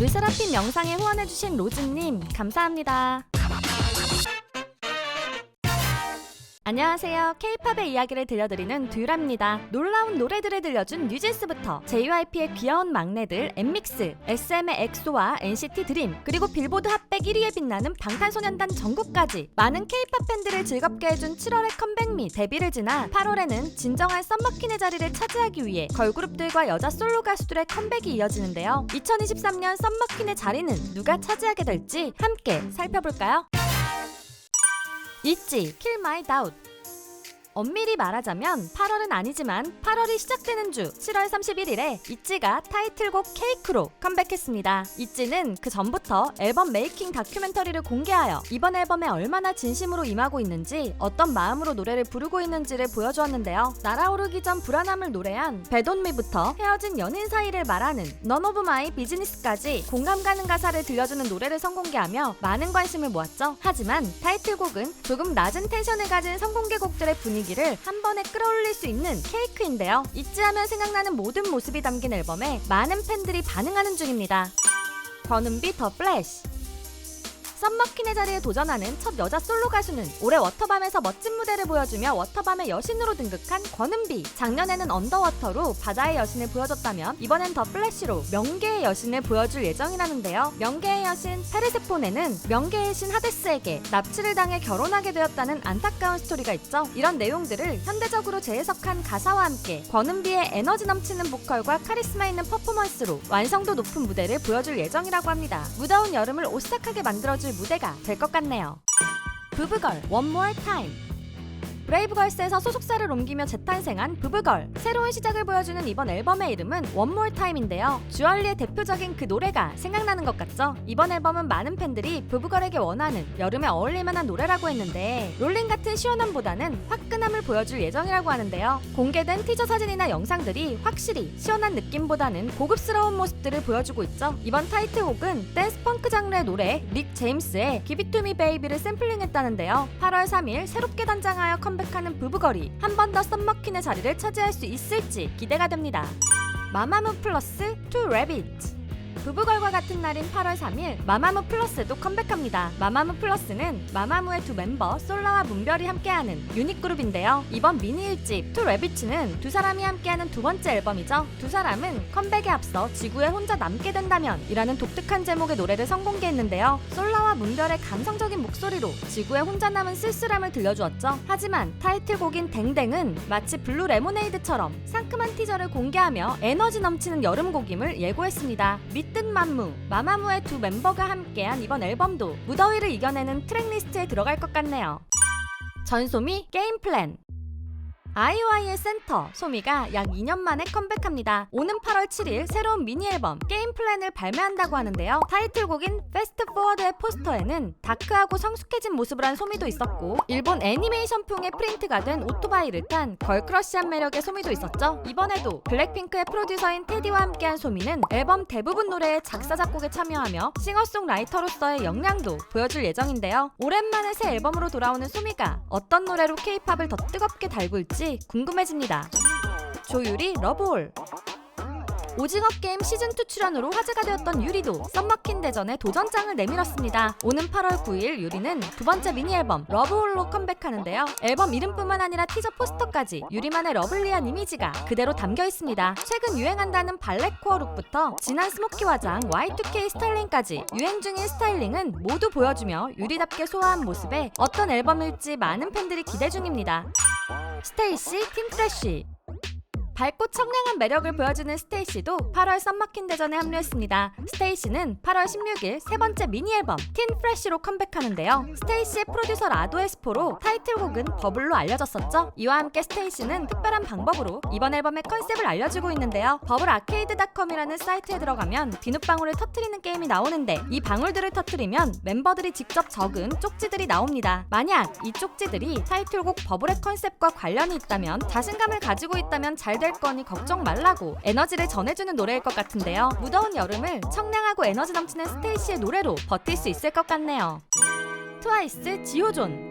르세라핌 영상에 후원해주신 로즈님 감사합니다. 안녕하세요. K-팝의 이야기를 들려드리는 듀라입니다. 놀라운 노래들을 들려준 뉴진스부터 JYP의 귀여운 막내들 엠믹스, SM의 엑소와 NCT 드림, 그리고 빌보드 핫백 1위에 빛나는 방탄소년단 정국까지 많은 K-팝 팬들을 즐겁게 해준 7월의 컴백 및 데뷔를 지나 8월에는 진정한 썸머킨의 자리를 차지하기 위해 걸그룹들과 여자 솔로 가수들의 컴백이 이어지는데요. 2023년 썸머킨의 자리는 누가 차지하게 될지 함께 살펴볼까요? 있지, Kill My Doubt. 엄밀히 말하자면 8월은 아니지만 8월이 시작되는 주 7월 31일에 있지가 타이틀곡 케이크로 컴백했습니다. 있지는 그 전부터 앨범 메이킹 다큐멘터리를 공개하여 이번 앨범에 얼마나 진심으로 임하고 있는지 어떤 마음으로 노래를 부르고 있는지를 보여주었는데요. 날아오르기 전 불안함을 노래한 배돈미부터 헤어진 연인 사이를 말하는 넌 오브 마이 비즈니스까지 공감 가는 가사를 들려주는 노래를 선공개하며 많은 관심을 모았죠. 하지만 타이틀곡은 조금 낮은 텐션을 가진 선공개곡들의 분위기 를 한 번에 끌어올릴 수 있는 케이크인데요. 있지하면 생각나는 모든 모습이 담긴 앨범에 많은 팬들이 반응하는 중입니다. 권은비 더 플래시 썸머킨의 자리에 도전하는 첫 여자 솔로 가수는 올해 워터밤에서 멋진 무대를 보여주며 워터밤의 여신으로 등극한 권은비. 작년에는 언더워터로 바다의 여신을 보여줬다면 이번엔 더 플래시로 명계의 여신을 보여줄 예정이라는데요. 명계의 여신 페르세포네는 명계의 신 하데스에게 납치를 당해 결혼하게 되었다는 안타까운 스토리가 있죠. 이런 내용들을 현대적으로 재해석한 가사와 함께 권은비의 에너지 넘치는 보컬과 카리스마 있는 퍼포먼스로 완성도 높은 무대를 보여줄 예정이라고 합니다. 무더운 여름을 오싹하게 만들어줄 무대가 될 것 같네요. 부부걸 More Time 브레이브걸스에서 소속사를 옮기며 재탄생한 부부걸. 새로운 시작을 보여주는 이번 앨범의 이름은 More Time인데요. 주얼리의 대표적인 그 노래가 생각나는 것 같죠? 이번 앨범은 많은 팬들이 부부걸에게 원하는 여름에 어울릴만한 노래라고 했는데 롤링 같은 시원함보다는 화끈함을 보여줄 예정이라고 하는데요. 공개된 티저 사진이나 영상들이 확실히 시원한 느낌보다는 고급스러운 모습들을 보여주고 있죠. 이번 타이틀곡은 댄스 펑크 장르의 노래 릭 제임스의 Give It To Me Baby를 샘플링했다는데요. 8월 3일 새롭게 단장하여 컴백 하는 부부걸이 한번 더 썸머킨의 자리를 차지할 수 있을지 기대가 됩니다. 마마무 플러스 투 레빗 부부걸과 같은 날인 8월 3일 마마무 플러스도 컴백합니다. 마마무 플러스는 마마무의 두 멤버 솔라와 문별이 함께하는 유닛 그룹인데요. 이번 미니 1집 투 레비츠는 두 사람이 함께하는 두 번째 앨범이죠. 두 사람은 컴백에 앞서 지구에 혼자 남게 된다면 이라는 독특한 제목의 노래를 선공개했는데요. 솔라와 문별의 감성적인 목소리로 지구에 혼자 남은 쓸쓸함을 들려주었죠. 하지만 타이틀곡인 댕댕은 마치 블루 레모네이드처럼 상큼한 티저를 공개하며 에너지 넘치는 여름곡임을 예고했습니다. 믿든 만무, 마마무의 두 멤버가 함께한 이번 앨범도 무더위를 이겨내는 트랙리스트에 들어갈 것 같네요. 전소미 게임 플랜 아이오아이의 센터 소미가 약 2년 만에 컴백합니다. 오는 8월 7일 새로운 미니 앨범 게임 플랜을 발매한다고 하는데요. 타이틀곡인 페스트 포워드의 포스터에는 다크하고 성숙해진 모습을 한 소미도 있었고 일본 애니메이션풍의 프린트가 된 오토바이를 탄 걸크러쉬한 매력의 소미도 있었죠. 이번에도 블랙핑크의 프로듀서인 테디와 함께한 소미는 앨범 대부분 노래의 작사 작곡에 참여하며 싱어송라이터로서의 역량도 보여줄 예정인데요. 오랜만에 새 앨범으로 돌아오는 소미가 어떤 노래로 케이팝을 더 뜨겁게 달굴지 궁금해집니다. 조유리 러브홀 오징어 게임 시즌2 출연으로 화제가 되었던 유리도 썸머킨 대전에 도전장을 내밀었습니다. 오는 8월 9일 유리는 두 번째 미니 앨범 러브홀로 컴백하는데요. 앨범 이름뿐만 아니라 티저 포스터까지 유리만의 러블리한 이미지가 그대로 담겨 있습니다. 최근 유행한다는 발렛 코어 룩부터 진한 스모키 화장, Y2K 스타일링까지 유행 중인 스타일링은 모두 보여주며 유리답게 소화한 모습에 어떤 앨범일지 많은 팬들이 기대 중입니다. 스테이시 팀 프레쉬 밝고 청량한 매력을 보여주는 스테이시도 8월 썸머킨 대전에 합류했습니다. 스테이시는 8월 16일 세 번째 미니 앨범 틴 프레쉬로 컴백하는데요. 스테이시의 프로듀서 라도 에스포로 타이틀곡은 버블로 알려졌었죠. 이와 함께 스테이시는 특별한 방법으로 이번 앨범의 컨셉을 알려주고 있는데요. 버블 아케이드닷컴이라는 사이트에 들어가면 비눗방울을 터트리는 게임이 나오는데 이 방울들을 터트리면 멤버들이 직접 적은 쪽지들이 나옵니다. 만약 이 쪽지들이 타이틀곡 버블의 컨셉과 관련이 있다면 자신감을 가지고 있다면 잘될 거니 걱정 말라고 에너지를 전해주는 노래일 것 같은데요. 무더운 여름을 청량하고 에너지 넘치는 스테이시의 노래로 버틸 수 있을 것 같네요. 트와이스 지오존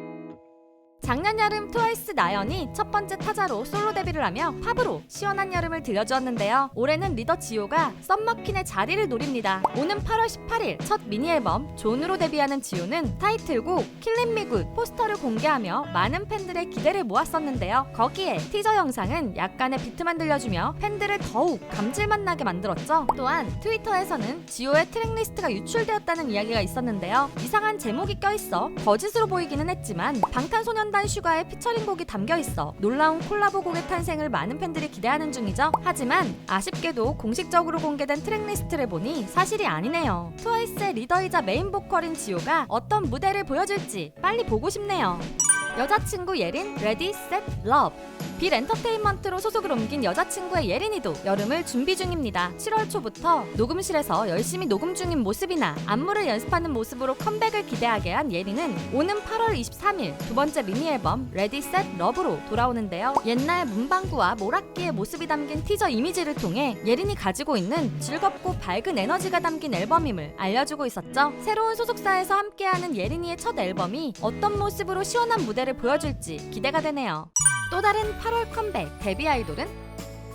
작년 여름 트와이스 나연이 첫 번째 타자로 솔로 데뷔를 하며 팝으로 시원한 여름을 들려주었는데요. 올해는 리더 지효가 썸머킨의 자리를 노립니다. 오는 8월 18일 첫 미니 앨범 존으로 데뷔하는 지효는 타이틀곡 킬린 미굿 포스터를 공개하며 많은 팬들의 기대를 모았었는데요. 거기에 티저 영상은 약간의 비트만 들려주며 팬들을 더욱 감질만 나게 만들었죠. 또한 트위터에서는 지효의 트랙리스트가 유출되었다는 이야기가 있었는데요. 이상한 제목이 껴있어 거짓으로 보이기는 했지만 방탄소년 단 슈가의 피처링 곡이 담겨 있어 놀라운 콜라보 곡의 탄생을 많은 팬들이 기대하는 중이죠. 하지만 아쉽게도 공식적으로 공개된 트랙리스트를 보니 사실이 아니네요. 트와이스의 리더이자 메인 보컬인 지효가 어떤 무대를 보여줄지 빨리 보고 싶네요. 여자친구 예린 레디 셋 러브 빌 엔터테인먼트로 소속을 옮긴 여자친구의 예린이도 여름을 준비 중입니다. 7월 초부터 녹음실에서 열심히 녹음 중인 모습이나 안무를 연습하는 모습으로 컴백을 기대하게 한 예린은 오는 8월 23일 두 번째 미니 앨범 레디 셋 러브로 돌아오는데요. 옛날 문방구와 모락기의 모습이 담긴 티저 이미지를 통해 예린이 가지고 있는 즐겁고 밝은 에너지가 담긴 앨범임을 알려주고 있었죠. 새로운 소속사에서 함께하는 예린이의 첫 앨범이 어떤 모습으로 시원한 무대를 보여줄지 기대가 되네요. 또 다른 8월 컴백 데뷔 아이돌은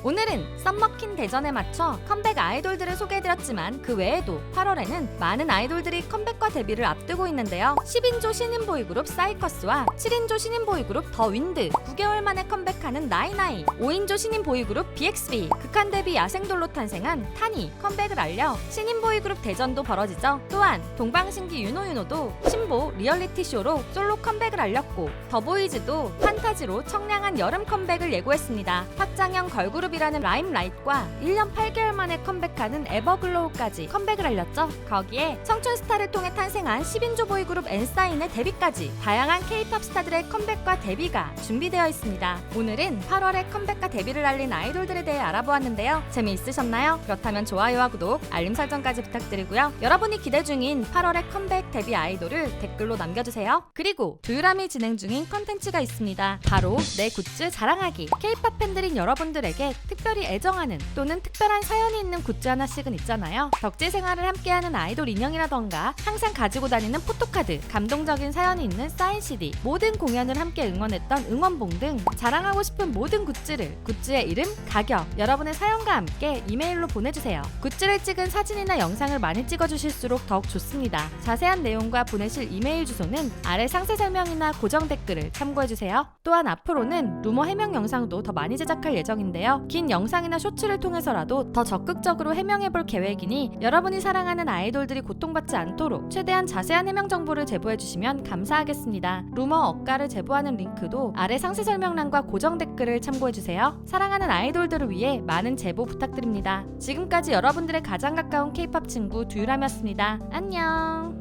오늘은 썸머킨 대전에 맞춰 컴백 아이돌들을 소개해드렸지만 그 외에도 8월에는 많은 아이돌들이 컴백과 데뷔를 앞두고 있는데요. 10인조 신인 보이그룹 사이커스와 7인조 신인 보이그룹 더 윈드, 9개월 만에 컴백하는 나이나이, 5인조 신인 보이그룹 BXB, 극한 데뷔 야생돌로 탄생한 타니 컴백을 알려 신인 보이그룹 대전도 벌어지죠. 또한 동방신기 유노유노도 신보 리얼리티 쇼로 솔로 컴백을 알렸고 더보이즈도 판타지로 청량한 여름 컴백을 예고했습니다. 확장형 걸그룹 이라는 라임라이트과 1년 8개월 만에 컴백하는 에버글로우까지 컴백을 알렸죠. 거기에 청춘 스타를 통해 탄생한 10인조 보이그룹 엔사인의 데뷔까지 다양한 K-팝 스타들의 컴백과 데뷔가 준비되어 있습니다. 오늘은 8월에 컴백과 데뷔를 알린 아이돌들에 대해 알아보았는데요. 재미있으셨나요? 그렇다면 좋아요와 구독, 알림 설정까지 부탁드리고요. 여러분이 기대 중인 8월의 컴백 데뷔 아이돌을 댓글로 남겨주세요. 그리고 두유람이 진행 중인 컨텐츠가 있습니다. 바로 내 굿즈 자랑하기. K-팝 팬들인 여러분들에게 특별히 애정하는 또는 특별한 사연이 있는 굿즈 하나씩은 있잖아요. 덕질 생활을 함께하는 아이돌 인형이라던가 항상 가지고 다니는 포토카드, 감동적인 사연이 있는 사인 CD, 모든 공연을 함께 응원했던 응원봉 등 자랑하고 싶은 모든 굿즈를 굿즈의 이름, 가격, 여러분의 사연과 함께 이메일로 보내주세요. 굿즈를 찍은 사진이나 영상을 많이 찍어주실수록 더욱 좋습니다. 자세한 내용과 보내실 이메일 주소는 아래 상세 설명이나 고정 댓글을 참고해주세요. 또한 앞으로는 루머 해명 영상도 더 많이 제작할 예정인데요. 긴 영상이나 쇼츠를 통해서라도 더 적극적으로 해명해 볼 계획이니 여러분이 사랑하는 아이돌들이 고통받지 않도록 최대한 자세한 해명 정보를 제보해 주시면 감사하겠습니다. 루머 억가를 제보하는 링크도 아래 상세 설명란과 고정 댓글을 참고해 주세요. 사랑하는 아이돌들을 위해 많은 제보 부탁드립니다. 지금까지 여러분들의 가장 가까운 K-팝 친구 두유람이었습니다. 안녕!